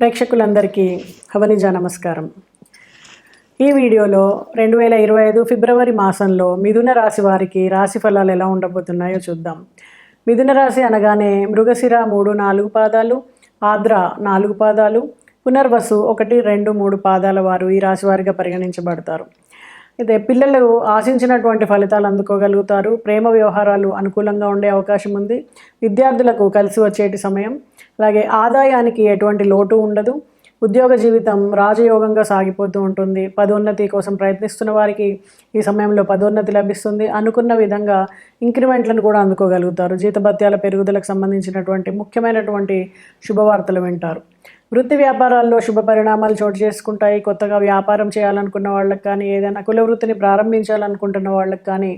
ప్రేక్షకులందరికీ హవనిజ నమస్కారం. ఈ వీడియోలో రెండు వేల ఇరవై ఐదు ఫిబ్రవరి మాసంలో మిథున రాశి వారికి రాశి ఫలాలు ఎలా ఉండబోతున్నాయో చూద్దాం. మిథున రాశి అనగానే మృగశిర మూడు నాలుగు పాదాలు ఆద్ర నాలుగు పాదాలు పునర్వసు ఒకటి రెండు మూడు పాదాల వారు ఈ రాశి వారిగా పరిగణించబడతారు. అయితే పిల్లలు ఆశించినటువంటి ఫలితాలు అందుకోగలుగుతారు. ప్రేమ వ్యవహారాలు అనుకూలంగా ఉండే అవకాశం ఉంది. విద్యార్థులకు కలిసి వచ్చేటి సమయం. అలాగే ఆదాయానికి ఎటువంటి లోటు ఉండదు. ఉద్యోగ జీవితం రాజయోగంగా సాగిపోతూ ఉంటుంది. పదోన్నతి కోసం ప్రయత్నిస్తున్న వారికి ఈ సమయంలో పదోన్నతి లభిస్తుంది. అనుకున్న విధంగా ఇంక్రిమెంట్లను కూడా అందుకోగలుగుతారు. జీతభత్యాల పెరుగుదలకు సంబంధించినటువంటి ముఖ్యమైనటువంటి శుభవార్తలు వింటారు. వృత్తి వ్యాపారాల్లో శుభ పరిణామాలు చోటు చేసుకుంటాయి. కొత్తగా వ్యాపారం చేయాలనుకున్న వాళ్ళకి కానీ ఏదైనా కుల వృత్తిని ప్రారంభించాలనుకుంటున్న వాళ్ళకి కానీ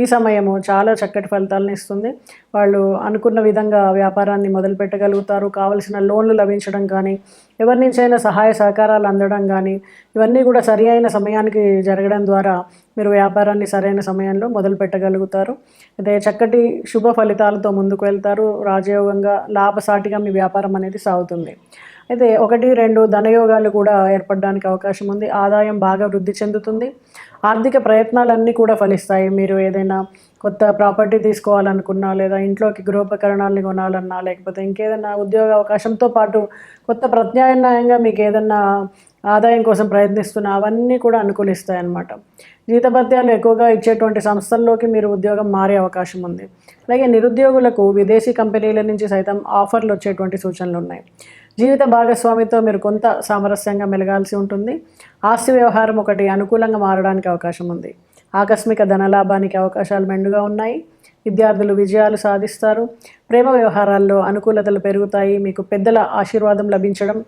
ఈ సమయము చాలా చక్కటి ఫలితాలను ఇస్తుంది. వాళ్ళు అనుకున్న విధంగా వ్యాపారాన్ని మొదలు పెట్టగలుగుతారు. కావలసిన లోన్లు లభించడం కానీ ఎవరి నుంచైనా సహాయ సహకారాలు అందడం కానీ ఇవన్నీ కూడా సరి అయిన సమయానికి జరగడం ద్వారా మీరు వ్యాపారాన్ని సరైన సమయంలో మొదలు పెట్టగలుగుతారు. అదే చక్కటి శుభ ఫలితాలతో ముందుకు వెళ్తారు. రాజయోగంగా లాభసాటిగా మీ వ్యాపారం అనేది సాగుతుంది. అయితే ఒకటి రెండు ధనయోగాలు కూడా ఏర్పడడానికి అవకాశం ఉంది. ఆదాయం బాగా వృద్ధి చెందుతుంది. ఆర్థిక ప్రయత్నాలన్నీ కూడా ఫలిస్తాయి. మీరు ఏదైనా కొత్త ప్రాపర్టీ తీసుకోవాలనుకున్నా లేదా ఇంట్లోకి గృహోపకరణాలని కొనాలన్నా లేకపోతే ఇంకేదైనా ఉద్యోగ అవకాశంతో పాటు కొత్త ప్రత్యామ్నాయంగా మీకు ఏదన్నా ఆదాయం కోసం ప్రయత్నిస్తున్న అవన్నీ కూడా అనుకూలిస్తాయి అన్నమాట జీతభత్యాలు ఎక్కువగా ఇచ్చేటువంటి సంస్థల్లోకి మీరు ఉద్యోగం మారే అవకాశం ఉంది. అలాగే నిరుద్యోగులకు విదేశీ కంపెనీల నుంచి సైతం ఆఫర్లు వచ్చేటువంటి సూచనలు ఉన్నాయి. జీవిత భాగస్వామితో మీరు కొంత సామరస్యంగా మెలగాల్సి ఉంటుంది. ఆస్తి వ్యవహారం ఒకటి అనుకూలంగా మారడానికి అవకాశం ఉంది. ఆకస్మిక ధనలాభానికి అవకాశాలు మెండుగా ఉన్నాయి. విద్యార్థులు విజయాలు సాధిస్తారు. ప్రేమ వ్యవహారాల్లో అనుకూలతలు పెరుగుతాయి. మీకు పెద్దల ఆశీర్వాదం లభించడం.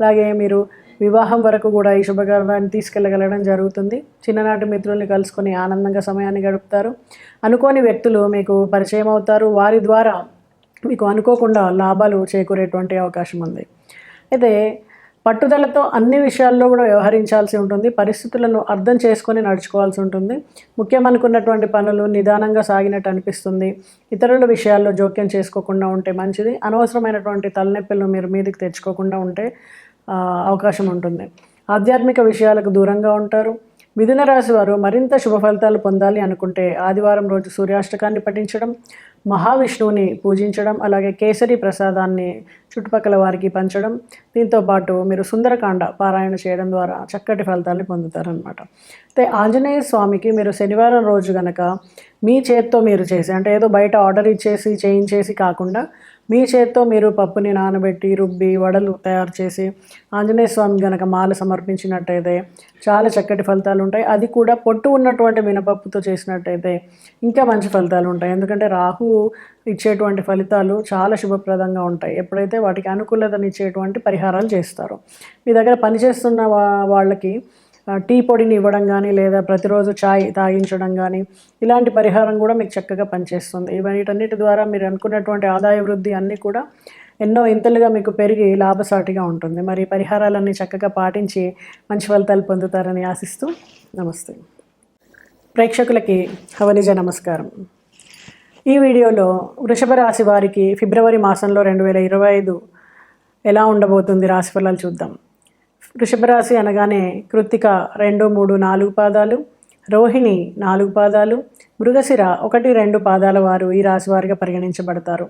అలాగే మీరు వివాహం వరకు కూడా ఈ శుభకార్యాన్ని తీసుకెళ్ళగలడం జరుగుతుంది. చిన్ననాటి మిత్రుల్ని కలుసుకొని ఆనందంగా సమయాన్ని గడుపుతారు. అనుకోని వ్యక్తులు మీకు పరిచయం అవుతారు. వారి ద్వారా మీకు అనుకోకుండా లాభాలు చేకూరేటువంటి అవకాశం ఉంది. అయితే పట్టుదలతో అన్ని విషయాల్లో కూడా వ్యవహరించాల్సి ఉంటుంది. పరిస్థితులను అర్థం చేసుకొని నడుచుకోవాల్సి ఉంటుంది. ముఖ్యం అనుకున్నటువంటి పనులు నిదానంగా సాగినట్టు అనిపిస్తుంది. ఇతరుల విషయాల్లో జోక్యం చేసుకోకుండా ఉంటే మంచిది. అనవసరమైనటువంటి తలనొప్పులను మీరు మీదకి తెచ్చుకోకుండా ఉంటే అవకాశం ఉంటుంది. ఆధ్యాత్మిక విషయాలకు దూరంగా ఉంటారు. మిథున రాశి వారు మరింత శుభ ఫలితాలు పొందాలి అనుకుంటే ఆదివారం రోజు సూర్యాష్టకాన్ని పఠించడం మహావిష్ణువుని పూజించడం అలాగే కేసరి ప్రసాదాన్ని చుట్టుపక్కల వారికి పంచడం. దీంతో పాటు మీరు సుందరకాండ పారాయణ చేయడం ద్వారా చక్కటి ఫలితాన్ని పొందుతారనమాట అయితే ఆంజనేయ స్వామికి మీరు శనివారం రోజు గనక మీ చేత్తో మీరు చేసి అంటే ఏదో బయట ఆర్డర్ ఇచ్చేసి చేయించేసి కాకుండా మీ చేత్తో మీరు పప్పుని నానబెట్టి రుబ్బి వడలు తయారు చేసి ఆంజనేయ స్వామి గనక మాల సమర్పించినట్టయితే చాలా చక్కటి ఫలితాలు ఉంటాయి. అది కూడా పొట్టు ఉన్నటువంటి మినపప్పుతో చేసినట్టయితే ఇంకా మంచి ఫలితాలు ఉంటాయి. ఎందుకంటే రాహు ఇచ్చేటువంటి ఫలితాలు చాలా శుభప్రదంగా ఉంటాయి. ఎప్పుడైతే వాటికి అనుకూలతనిచ్చేటువంటి పరిహారాలు చేస్తారో. మీ దగ్గర పనిచేస్తున్న వా- వాళ్ళకి టీ పొడిని ఇవ్వడం కానీ లేదా ప్రతిరోజు చాయ్ తాగించడం కానీ ఇలాంటి పరిహారం కూడా మీకు చక్కగా పనిచేస్తుంది. వీటన్నిటి ద్వారా మీరు అనుకున్నటువంటి ఆదాయ వృద్ధి అన్నీ కూడా ఎన్నో ఇంతలుగా మీకు పెరిగి లాభసాటిగా ఉంటుంది. మరి పరిహారాలన్నీ చక్కగా పాటించి మంచి ఫలితాలు పొందుతారని ఆశిస్తూ నమస్తే. ప్రేక్షకులకి హవనిజ నమస్కారం. ఈ వీడియోలో వృషభ రాశి వారికి ఫిబ్రవరి మాసంలో రెండు వేల ఇరవై ఐదు ఎలా ఉండబోతుంది రాశి ఫలాలు చూద్దాం. వృషభరాశి అనగానే కృత్తిక రెండు మూడు నాలుగు పాదాలు రోహిణి నాలుగు పాదాలు మృగశిర ఒకటి రెండు పాదాల వారు ఈ రాశి వారిగా పరిగణించబడతారు.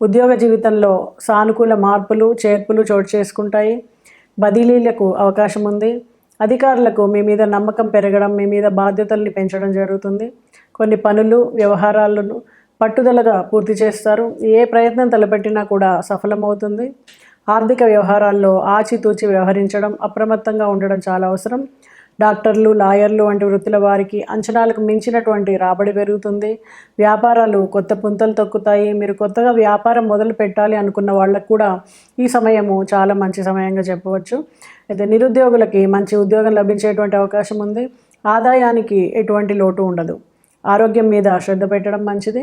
ఉద్యోగ జీవితంలో సానుకూల మార్పులు చేర్పులు చోటు చేసుకుంటాయి. బదిలీలకు అవకాశం ఉంది. అధికారులకు మీ మీద నమ్మకం పెరగడం మీ మీద బాధ్యతల్ని పెంచడం జరుగుతుంది. కొన్ని పనులు వ్యవహారాలను పట్టుదలగా పూర్తి చేస్తారు. ఏ ప్రయత్నం తలపెట్టినా కూడా సఫలమవుతుంది. ఆర్థిక వ్యవహారాల్లో ఆచితూచి వ్యవహరించడం అప్రమత్తంగా ఉండడం చాలా అవసరం. డాక్టర్లు లాయర్లు వంటి వృత్తుల వారికి అంచనాలకు మించినటువంటి రాబడి పెరుగుతుంది. వ్యాపారాలు కొత్త పుంతలు తొక్కుతాయి. మీరు కొత్తగా వ్యాపారం మొదలు పెట్టాలి అనుకున్న వాళ్ళకు కూడా ఈ సమయము చాలా మంచి సమయంగా చెప్పవచ్చు. అయితే నిరుద్యోగులకి మంచి ఉద్యోగం లభించేటువంటి అవకాశం ఉంది. ఆదాయానికి ఎటువంటి లోటు ఉండదు. ఆరోగ్యం మీద శ్రద్ధ పెట్టడం మంచిది.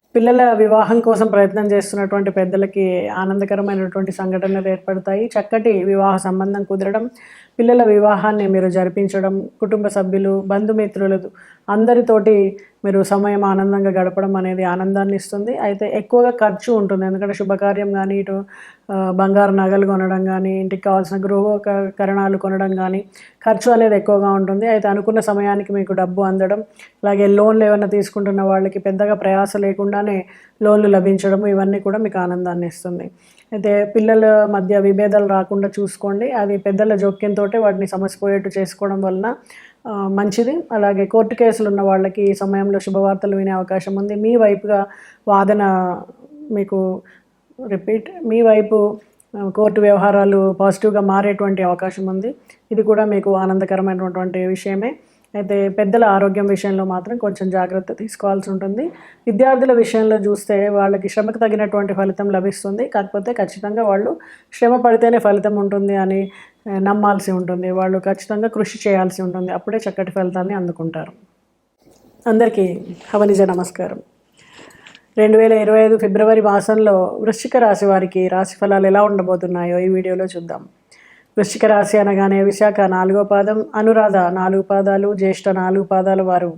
పిల్లల వివాహం కోసం ప్రయత్నం చేస్తున్నటువంటి పెద్దలకి ఆనందకరమైనటువంటి సంఘటనలు ఏర్పడతాయి. చక్కటి వివాహ సంబంధం కుదరడం పిల్లల వివాహాన్ని మీరు జరిపించడం కుటుంబ సభ్యులు బంధుమిత్రులు అందరితోటి మీరు సమయం ఆనందంగా గడపడం అనేది ఆనందాన్ని ఇస్తుంది. అయితే ఎక్కువగా ఖర్చు ఉంటుంది. ఎందుకంటే శుభకార్యం కానీ ఇటు బంగారు నగలు కొనడం కానీ ఇంటికి కావాల్సిన గృహోపకరణాలు కొనడం కానీ ఖర్చు అనేది ఎక్కువగా ఉంటుంది. అయితే అనుకున్న సమయానికి మీకు డబ్బు అందడం అలాగే లోన్లు ఏమైనా తీసుకుంటున్న వాళ్ళకి పెద్దగా ప్రయాస లేకుండానే లోన్లు లభించడం ఇవన్నీ కూడా మీకు ఆనందాన్ని ఇస్తుంది. అయితే పిల్లల మధ్య విభేదాలు రాకుండా చూసుకోండి. అది పెద్దల జోక్యంతో వాటిని సమసిపోయేట్టు చేసుకోవడం వలన మంచిది. అలాగే కోర్టు కేసులు ఉన్న వాళ్ళకి ఈ సమయంలో శుభవార్తలు వినే అవకాశం ఉంది. మీ వైపుగా వాదన మీకు రిపీట్ మీ వైపు కోర్టు వ్యవహారాలు పాజిటివ్గా మారేటువంటి అవకాశం ఉంది. ఇది కూడా మీకు ఆనందకరమైనటువంటి విషయమే. అయితే పెద్దల ఆరోగ్యం విషయంలో మాత్రం కొంచెం జాగ్రత్త తీసుకోవాల్సి ఉంటుంది. విద్యార్థుల విషయంలో చూస్తే వాళ్ళకి శ్రమకు తగినటువంటి ఫలితం లభిస్తుంది. కాకపోతే ఖచ్చితంగా వాళ్ళు శ్రమ పడితేనే ఫలితం ఉంటుంది అని నమ్మాల్సి ఉంటుంది. వాళ్ళు ఖచ్చితంగా కృషి చేయాల్సి ఉంటుంది. అప్పుడే చక్కటి ఫలితాన్ని అందుకుంటారు. అందరికీ హవనిజ నమస్కారం. రెండు వేల ఇరవై ఐదు ఫిబ్రవరి మాసంలో వృశ్చిక రాశి వారికి రాశి ఫలాలు ఎలా ఉండబోతున్నాయో ఈ వీడియోలో చూద్దాం. వృశ్చిక రాశి అనగానే విశాఖ నాలుగో పాదం అనురాధ నాలుగు పాదాలు జ్యేష్ఠ నాలుగు పాదాల వారు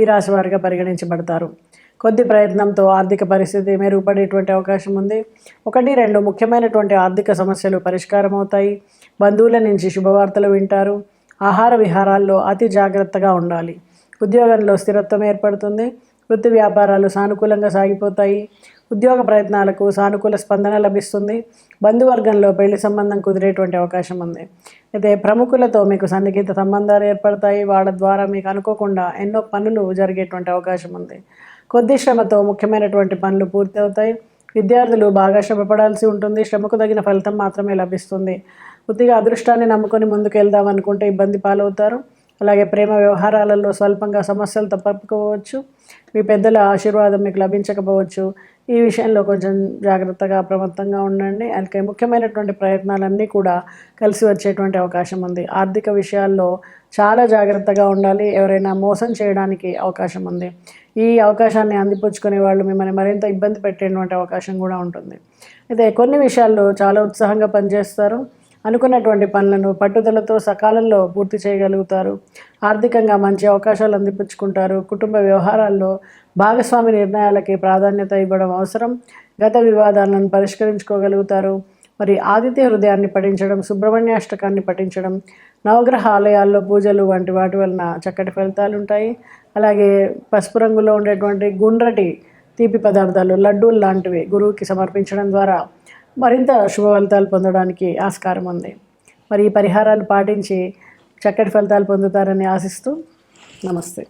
ఈ రాశి వారిగా పరిగణించబడతారు. కొద్ది ప్రయత్నంతో ఆర్థిక పరిస్థితి మెరుగుపడేటువంటి అవకాశం ఉంది. ఒకటి రెండు ముఖ్యమైనటువంటి ఆర్థిక సమస్యలు పరిష్కారం అవుతాయి బంధువుల నుంచి శుభవార్తలు వింటారు. ఆహార విహారాల్లో అతి జాగ్రత్తగా ఉండాలి. ఉద్యోగంలో స్థిరత్వం ఏర్పడుతుంది. వృత్తి వ్యాపారాలు సానుకూలంగా సాగిపోతాయి. ఉద్యోగ ప్రయత్నాలకు సానుకూల స్పందన లభిస్తుంది. బంధువర్గంలో పెళ్ళి సంబంధం కుదిరేటువంటి అవకాశం ఉంది. అయితే ప్రముఖులతో మీకు సన్నిహిత సంబంధాలు ఏర్పడతాయి. వాళ్ళ ద్వారా మీకు అనుకోకుండా ఎన్నో పనులు జరిగేటువంటి అవకాశం ఉంది. కొద్ది శ్రమతో ముఖ్యమైనటువంటి పనులు పూర్తవుతాయి. విద్యార్థులు బాగా శ్రమపడాల్సి ఉంటుంది. శ్రమకు తగిన ఫలితం మాత్రమే లభిస్తుంది. కొద్దిగా అదృష్టాన్ని నమ్ముకొని ముందుకు వెళ్దాం అనుకుంటే ఇబ్బంది పాలవుతారు. అలాగే ప్రేమ వ్యవహారాలలో స్వల్పంగా సమస్యలు తప్పకపోవచ్చు. మీ పెద్దల ఆశీర్వాదం మీకు లభించకపోవచ్చు. ఈ విషయంలో కొంచెం జాగ్రత్తగా అప్రమత్తంగా ఉండండి. అలాగే ముఖ్యమైనటువంటి ప్రయత్నాలన్నీ కూడా కలిసి వచ్చేటువంటి అవకాశం ఉంది. ఆర్థిక విషయాల్లో చాలా జాగ్రత్తగా ఉండాలి. ఎవరైనా మోసం చేయడానికి అవకాశం ఉంది. ఈ అవకాశాన్ని అందిపుచ్చుకునే వాళ్ళు మిమ్మల్ని మరింత ఇబ్బంది పెట్టేటువంటి అవకాశం కూడా ఉంటుంది. అయితే కొన్ని విషయాల్లో చాలా ఉత్సాహంగా పనిచేస్తారు. అనుకున్నటువంటి పనులను పట్టుదలతో సకాలంలో పూర్తి చేయగలుగుతారు. ఆర్థికంగా మంచి అవకాశాలు అందిపుచ్చుకుంటారు. కుటుంబ వ్యవహారాల్లో భాగస్వామి నిర్ణయాలకి ప్రాధాన్యత ఇవ్వడం అవసరం. గత వివాదాలను పరిష్కరించుకోగలుగుతారు. మరి ఆదిత్య హృదయాన్ని పఠించడం సుబ్రహ్మణ్యాష్టకాన్ని పఠించడం నవగ్రహ ఆలయాల్లో పూజలు వంటి వాటి వలన చక్కటి ఫలితాలు ఉంటాయి. అలాగే పసుపు రంగులో ఉండేటువంటి గుండ్రటి తీపి పదార్థాలు లడ్డూలు లాంటివి గురువుకి సమర్పించడం ద్వారా మరింత శుభ ఫలితాలు పొందడానికి ఆస్కారం ఉంది. మరి ఈ పరిహారాలు పాటించి చక్కటి ఫలితాలు పొందుతారని ఆశిస్తూ నమస్తే.